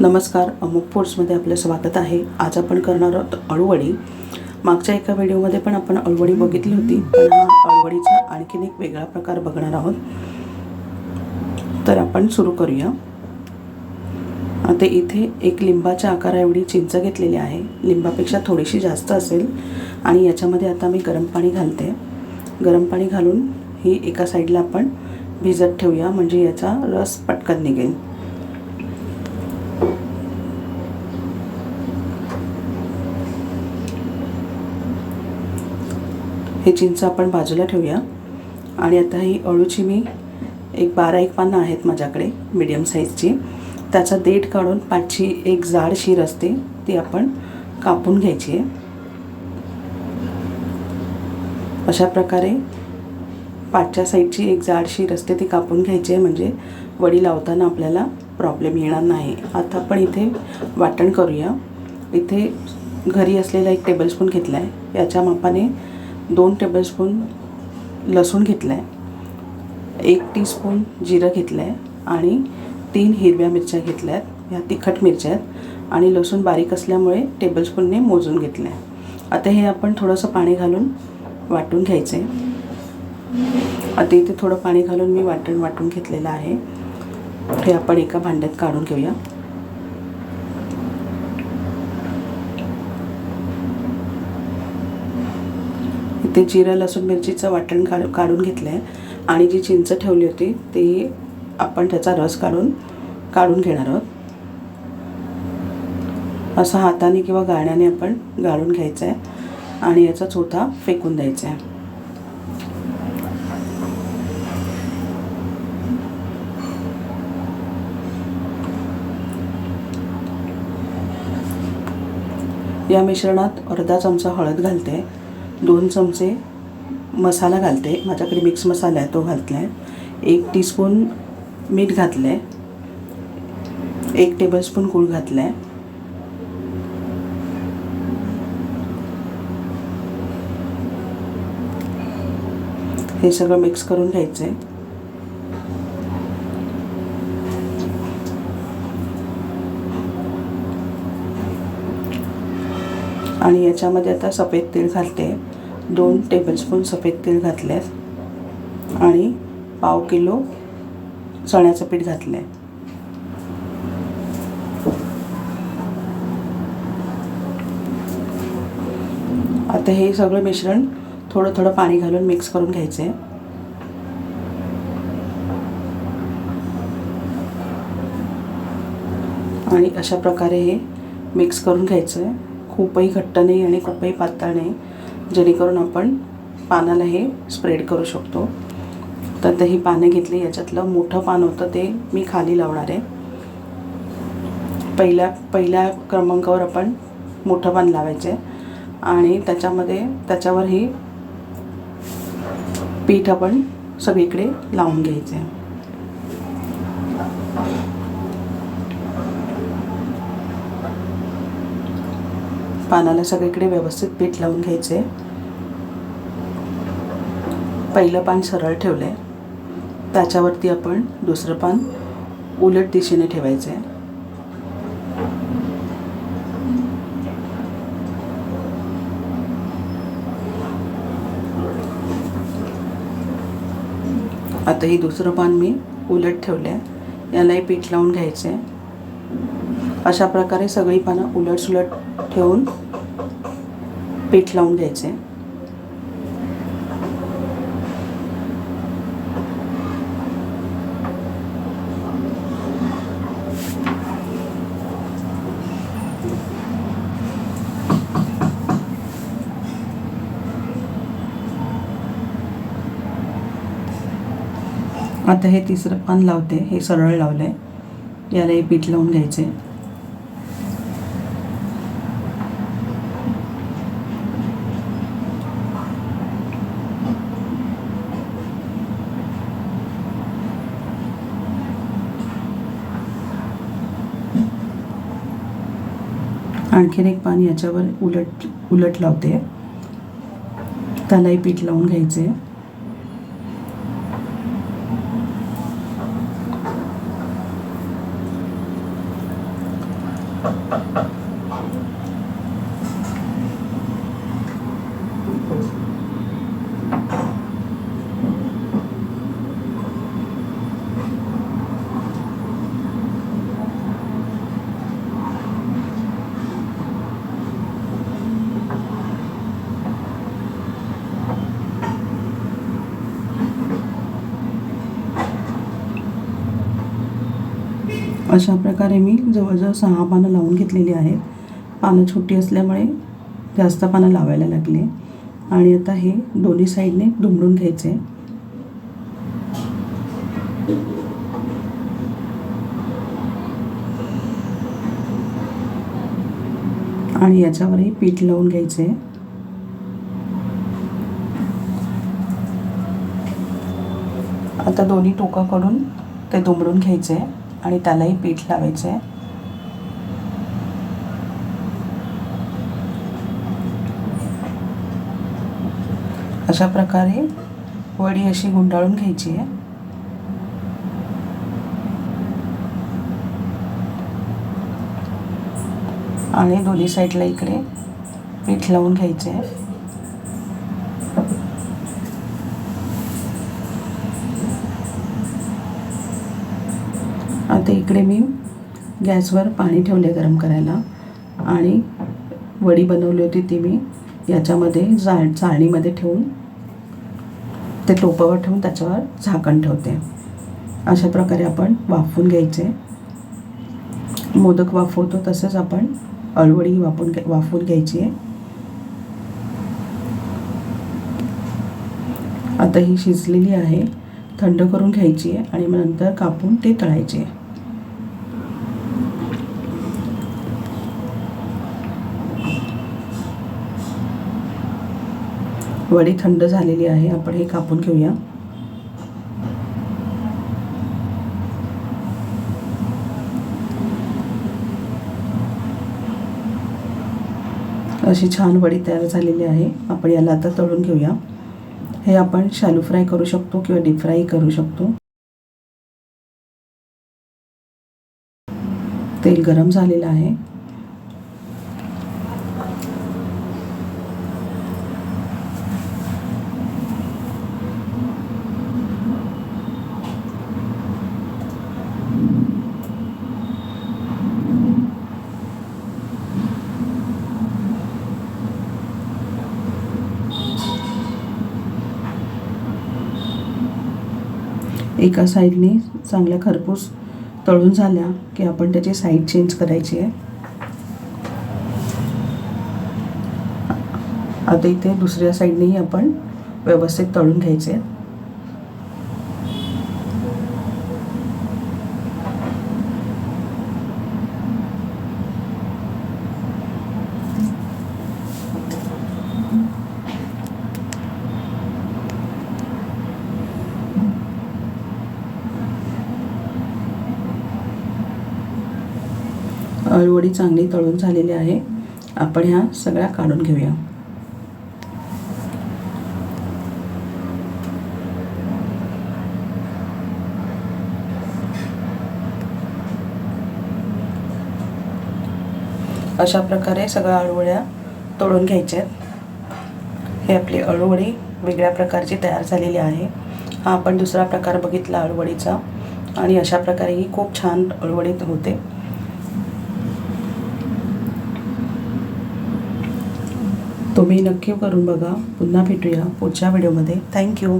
नमस्कार अमुक फूड्समध्ये आपलं स्वागत आहे. आज आपण करणार आहोत अळूवडी. मागच्या एका व्हिडिओमध्ये पण आपण अळूवडी बघितली होती पण हा अळूवडीचा आणखीन एक वेगळा प्रकार बघणार आहोत. तर आपण सुरू करूया. आता इथे एक लिंबाच्या आकाराएवढी चिंच घेतलेली आहे. लिंबापेक्षा थोडीशी जास्त असेल आणि याच्यामध्ये आता मी गरम पाणी घालते. गरम पाणी घालून ही एका साईडला आपण भिजत ठेवूया म्हणजे याचा रस पटकन निघेल. हे चिंच आपण बाजूला ठेवूया. आणि आता ही अळूची मी एक बारा एक पानं आहेत माझ्याकडे मीडियम साईजची त्याचा देठ काढून पाठची एक जाड शीर असते ती आपण कापून घ्यायची आहे. अशा प्रकारे पाठच्या साईडची एक जाड शीर असते ती कापून घ्यायची आहे. म्हणजे वडी लावताना आपल्याला प्रॉब्लेम येणार नाही. आता आपण इथे वाटण करूया. इथे घरी असलेला एक टेबलस्पून घेतला आहे याच्या मापाने दोन टेबलस्पून लसूण घेतला आहे एक टीस्पून जिरं घेतलं आहे आणि तीन हिरव्या मिरच्या घेतल्या आहेत ह्या तिखट मिरच्या आहेत. आणि लसूण बारीक असल्यामुळे टेबलस्पूनने मोजून घेतलं आहे आता हे आपण थोडंसं पाणी घालून वाटून घ्यायचं आहे आता इथे थोडं पाणी घालून मी वाटण वाटून घेतलेलं आहे. हे आपण एका भांड्यात काढून घेऊया. ते जिरं लसूण मिरचीचं वाटण काढ काढून घेतलं आहे आणि जी चिंच ठेवली होती ती आपण त्याचा रस काढून काढून घेणार आहोत. असं हाताने किंवा गाळण्याने आपण गाळून घ्यायचं आहे आणि याचा चोथा फेकून द्यायचा आहे या मिश्रणात अर्धा चमचा हळद घालते. दोन चमचे मसाला घालते. माझ्याकडे मिक्स मसाला आहे तो घातला आहे एक टीस्पून मीठ घातलं आहे एक टेबलस्पून गूळ घातला आहे हे सगळं मिक्स करून घ्यायचं आहे आणि याच्यामध्ये आता सफेद तेल घालते. दोन टेबलस्पून सफेद तेल घातले आणि पाव किलो चण्याचं पीठ घातलं आहे आता हे सगळं मिश्रण थोडं थोडं पाणी घालून मिक्स करून घ्यायचं. आहे आणि अशा प्रकारे हे मिक्स करून घ्यायचं आहे खूपही घट्ट नाही आणि खूपही पातळ नाही. जेणेकरून आपण पानाला हे स्प्रेड करू शकतो. तर ही पानं घेतली. याच्यातलं मोठं पान होतं ते मी खाली लावणार आहे. पहिल्या पहिल्या क्रमांकावर आपण मोठं पान लावायचे. आणि त्याच्यामध्ये त्याच्यावर ही पीठ आपण सगळीकडे लावून घ्यायचे. पानाला सगळीकडे व्यवस्थित पीठ लावून घ्यायचे. पहिलं पान सरळ ठेवलं आहे त्याच्यावरती आपण दुसरं पान उलट दिशेने ठेवायचं. आहे आता ही दुसरं पान मी उलट ठेवलं आहे यालाही पीठ लावून घ्यायचं. आहे अशा प्रकारे सगळी पानं उलट सुलट ठेवून पीठ लावून घ्यायचे. आता हे तिसरं पान लावते हे सरळ लावलं आहे यालाही पीठ लावून घ्यायचे. आणखीन एक पान याच्यावर उलट उलट लावते. त्यालाही पीठ लावून घ्यायचे. अशा प्रकारे मी जवळजवळ सहा पानं लावून घेतलेली आहेत. पानं छोटी असल्यामुळे जास्त पानं लावायला लागले. आणि आता हे दोन्ही साईडने दुमडून घ्यायचे. आणि याच्यावरही पीठ लावून घ्यायचे. आता दोन्ही टोकाकडून ते दुमडून घ्यायचे. आणि त्यालाही पीठ लावायचे अशा प्रकारे वडी अशी गुंडाळून घ्यायची आहे. आणि दोन्ही साईडला इकडे पीठ लावून घ्यायचे आहे आता इकडे मी गॅसवर पाणी ठेवले गरम करायला. आणि वडी बनवली होती ती मी याच्यामध्ये जा चाळणीमध्ये ठेवून ते टोपावर ठेवून त्याच्यावर झाकण ठेवते. अशा प्रकारे आपण वाफवून घ्यायचे. मोदक वाफवतो तसंच आपण अळवडी वाफवून घ्या वाफवून घ्यायची. आहे आता ही शिजलेली आहे. थंड करून घ्यायची आहे आणि मग नंतर कापून ते तळायचे आहे. वडी थंड झालेली आहे आपण हे कापून घेऊया. अशी छान वडी तयार झालेली आहे. आपण याला आता तळून घेऊया. हे आपण शालू फ्राय करू शकतो किंवा डीप फ्राय करू शकतो. तेल गरम झालेलं आहे. एका साईडने चांगल्या खरपूस तळून झाल्या की आपण त्याची साईड चेंज करायची आहे. आता इथे दुसऱ्या साईडनेही आपण व्यवस्थित तळून घ्यायचे आहे अळवडी चांगली तळून झालेली आहे. आपण ह्या सगळ्या काढून घेऊया. अशा प्रकारे सगळ्या अळवड्या तोडून घ्यायच्या आहेत. हे आपली अळूवडी वेगळ्या प्रकारची तयार झालेली आहे. हा आपण दुसरा प्रकार बघितला अळूवडीचा. आणि अशा प्रकारे ही खूप छान अळूवडी होते. तुम्ही नक्की करून बघा. पुन्हा भेटूया पुढच्या व्हिडिओमध्ये. थँक्यू